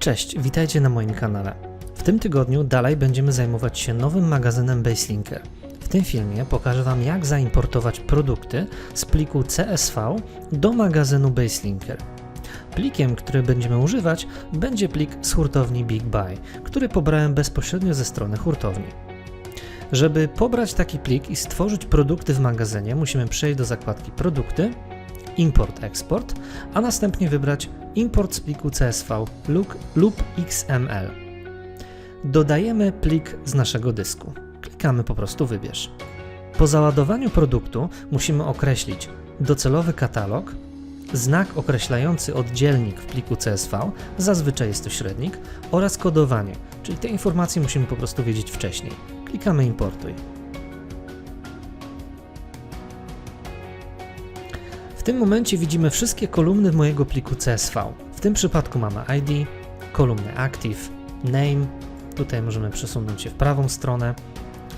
Cześć, witajcie na moim kanale. W tym tygodniu dalej będziemy zajmować się nowym magazynem Baselinker. W tym filmie pokażę Wam jak zaimportować produkty z pliku CSV do magazynu Baselinker. Plikiem, który będziemy używać, będzie plik z hurtowni Big Buy, który pobrałem bezpośrednio ze strony hurtowni. Żeby pobrać taki plik i stworzyć produkty w magazynie, musimy przejść do zakładki Produkty, Import-Export, a następnie wybrać Import z pliku CSV lub, lub XML. Dodajemy plik z naszego dysku. Klikamy po prostu Wybierz. Po załadowaniu produktu musimy określić docelowy katalog, znak określający oddzielnik w pliku CSV, zazwyczaj jest to średnik, oraz kodowanie, czyli te informacje musimy po prostu wiedzieć wcześniej. Klikamy Importuj. W tym momencie widzimy wszystkie kolumny mojego pliku CSV. W tym przypadku mamy ID, kolumnę Active, Name, tutaj możemy przesunąć się w prawą stronę,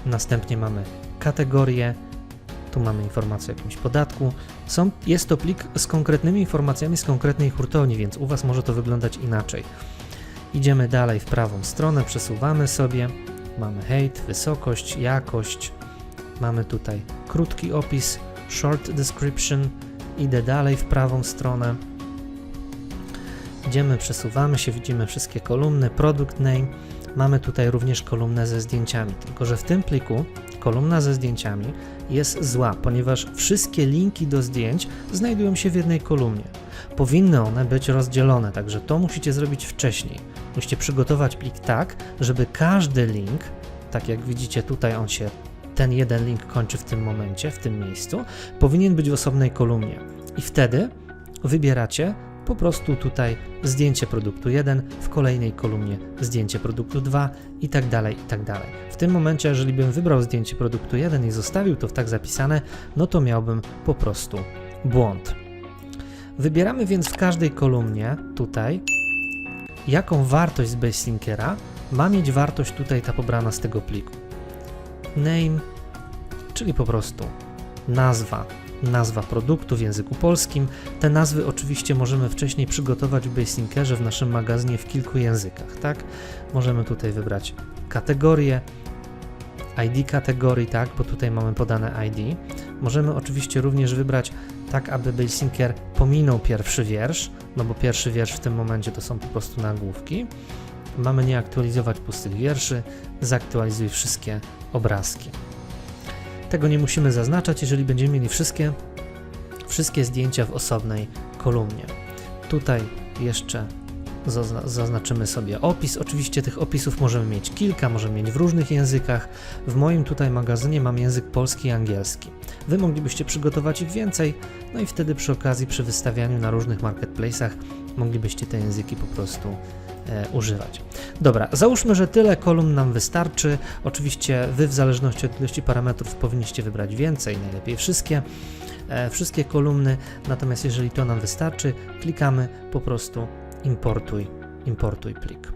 następnie mamy kategorię, tu mamy informację o jakimś podatku. Są, jest to plik z konkretnymi informacjami z konkretnej hurtowni, więc u Was może to wyglądać inaczej. Idziemy dalej w prawą stronę, przesuwamy sobie, mamy height, wysokość, jakość, mamy tutaj krótki opis, short description, idę dalej w prawą stronę. Idziemy, przesuwamy się, widzimy wszystkie kolumny, product name. Mamy tutaj również kolumnę ze zdjęciami, tylko że w tym pliku kolumna ze zdjęciami jest zła, ponieważ wszystkie linki do zdjęć znajdują się w jednej kolumnie. Powinny one być rozdzielone, także to musicie zrobić wcześniej. Musicie przygotować plik tak, żeby każdy link, tak jak widzicie tutaj on się ten jeden link kończy w tym momencie, w tym miejscu, powinien być w osobnej kolumnie. I wtedy wybieracie po prostu tutaj zdjęcie produktu 1, w kolejnej kolumnie zdjęcie produktu 2 i tak dalej, i tak dalej. W tym momencie, jeżeli bym wybrał zdjęcie produktu 1 i zostawił to w tak zapisane, no to miałbym po prostu błąd. Wybieramy więc w każdej kolumnie tutaj, jaką wartość z Baselinkera ma mieć wartość tutaj ta pobrana z tego pliku name, czyli po prostu nazwa, nazwa produktu w języku polskim. Te nazwy oczywiście możemy wcześniej przygotować w Baselinkerze w naszym magazynie w kilku językach, tak? Możemy tutaj wybrać kategorię, ID kategorii, tak, bo tutaj mamy podane ID. Możemy oczywiście również wybrać tak, aby Baselinker pominął pierwszy wiersz, no bo pierwszy wiersz w tym momencie to są po prostu nagłówki. Mamy nie aktualizować pustych wierszy, zaktualizuj wszystkie obrazki. Tego nie musimy zaznaczać, jeżeli będziemy mieli wszystkie, wszystkie zdjęcia w osobnej kolumnie. Tutaj jeszcze zaznaczymy sobie opis. Oczywiście tych opisów możemy mieć kilka, możemy mieć w różnych językach. W moim tutaj magazynie mam język polski i angielski. Wy moglibyście przygotować ich więcej, no i wtedy przy okazji przy wystawianiu na różnych marketplace'ach moglibyście te języki po prostu e, używać. Dobra, załóżmy, że tyle kolumn nam wystarczy. Oczywiście Wy w zależności od ilości parametrów powinniście wybrać więcej, najlepiej wszystkie, e, wszystkie kolumny, natomiast jeżeli to nam wystarczy, klikamy po prostu importuj, importuj plik.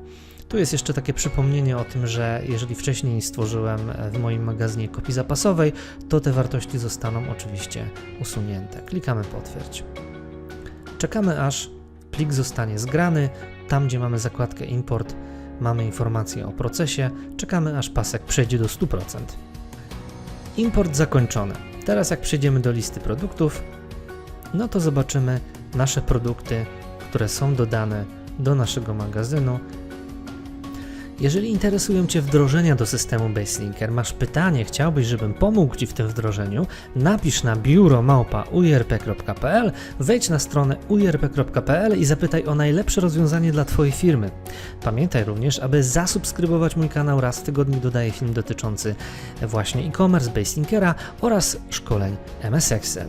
Tu jest jeszcze takie przypomnienie o tym, że jeżeli wcześniej stworzyłem e, w moim magazynie kopii zapasowej, to te wartości zostaną oczywiście usunięte. Klikamy potwierdź. Czekamy aż plik zostanie zgrany. Tam, gdzie mamy zakładkę import, mamy informację o procesie. Czekamy aż pasek przejdzie do 100%. Import zakończony. Teraz jak przejdziemy do listy produktów, no to zobaczymy nasze produkty, które są dodane do naszego magazynu. Jeżeli interesują Cię wdrożenia do systemu Baselinker, masz pytanie, chciałbyś, żebym pomógł Ci w tym wdrożeniu, napisz na biuromałpa.urp.pl, wejdź na stronę urp.pl i zapytaj o najlepsze rozwiązanie dla Twojej firmy. Pamiętaj również, aby zasubskrybować mój kanał raz w tygodniu dodaję film dotyczący właśnie e-commerce Baselinkera oraz szkoleń MS Excel.